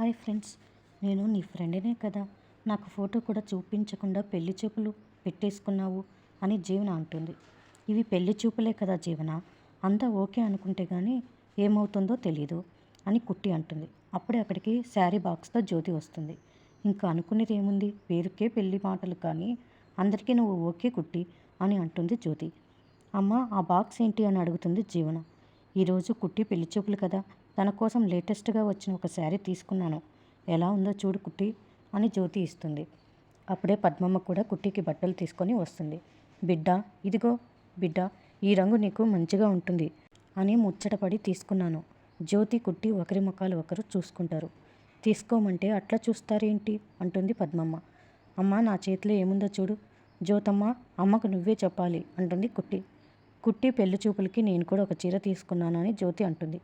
Hi friends నేను నీ ఫ్రెండ్నే కదా. నాకు ఫోటో కూడా చూపించకుండా పెళ్ళి చూపులు పెట్టేసుకున్నావు అని జీవన అంటుంది. ఇవి పెళ్ళి చూపులే కదా జీవన. అంతా ఓకే అనుకుంటే కానీ ఏమవుతుందో తెలీదు అని కుట్టి అంటుంది. అప్పుడే అక్కడికి శారీ బాక్స్తో జ్యోతి వస్తుంది. ఇంకా అనుకునేది ఏముంది? పేరుకే పెళ్ళి మాటలు కానీ అందరికీ నువ్వు ఓకే కుట్టి అని అంటుంది జ్యోతి. అమ్మ ఆ బాక్స్ ఏంటి అని అడుగుతుంది జీవన. ఈరోజు కుట్టి పెళ్ళి చూపులు కదా. తన కోసం లేటెస్ట్గా వచ్చిన ఒక శారీ తీసుకున్నాను. ఎలా ఉందో చూడు కుట్టి అని జ్యోతి ఇస్తుంది. అప్పుడే పద్మమ్మ కూడా కుట్టికి బట్టలు తీసుకొని వస్తుంది. బిడ్డ ఇదిగో బిడ్డ ఈ రంగు నీకు మంచిగా ఉంటుంది అని ముచ్చటపడి తీసుకున్నాను. జ్యోతి కుట్టి ఒకరి ముఖాలు ఒకరు చూసుకుంటారు. తీసుకోమంటే అట్లా చూస్తారేంటి? అంటుంది పద్మమ్మ. అమ్మ నా చేతిలో ఏముందో చూడు. జ్యోతమ్మ అమ్మకు నువ్వే చెప్పాలి అంటుంది కుట్టి. కుట్టి పెళ్ళి చూపులకి నేను కూడా ఒక చీర తీసుకున్నానని జ్యోతి అంటుంది.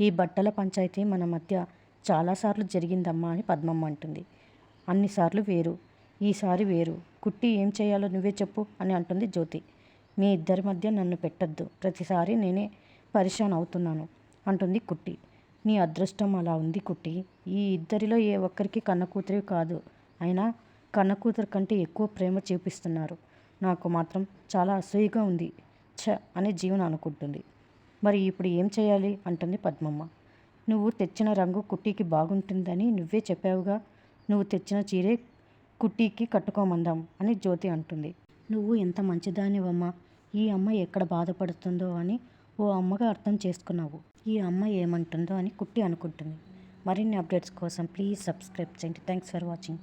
ఈ బట్టల పంచాయతీ మన మధ్య చాలాసార్లు జరిగిందమ్మా అని పద్మమ్మ అంటుంది. అన్నిసార్లు వేరు ఈసారి వేరు. కుట్టి ఏం చేయాలో నువ్వే చెప్పు అని అంటుంది జ్యోతి. మీ ఇద్దరి మధ్య నన్ను పెట్టద్దు. ప్రతిసారి నేనే పరిశాన్ అవుతున్నాను అంటుంది కుట్టి. నీ అదృష్టం అలా ఉంది కుట్టి. ఈ ఇద్దరిలో ఏ ఒక్కరికి కన్న కూతురి కాదు. అయినా కన్న కూతురు కంటే ఎక్కువ ప్రేమ చూపిస్తున్నారు. నాకు మాత్రం చాలా అసూయగా ఉంది. ఛ అని జీవన అనుకుంటుంది. మరి ఇప్పుడు ఏం చేయాలి? అంటుంది పద్మమ్మ. నువ్వు తెచ్చిన రంగు కుట్టీకి బాగుంటుందని నువ్వే చెప్పావుగా. నువ్వు తెచ్చిన చీరే కుట్టీకి కట్టుకోమందాం అని జ్యోతి అంటుంది. నువ్వు ఎంత మంచిదానివమ్మా. ఈ అమ్మ ఎక్కడ బాధపడుతుందో అని ఓ అమ్మగా అర్థం చేసుకున్నావు. ఈ అమ్మ ఏమంటుందో అని కుట్టి అనుకుంటుంది. మరిన్ని అప్డేట్స్ కోసం ప్లీజ్ సబ్స్క్రైబ్ చేయండి. Thanks for watching.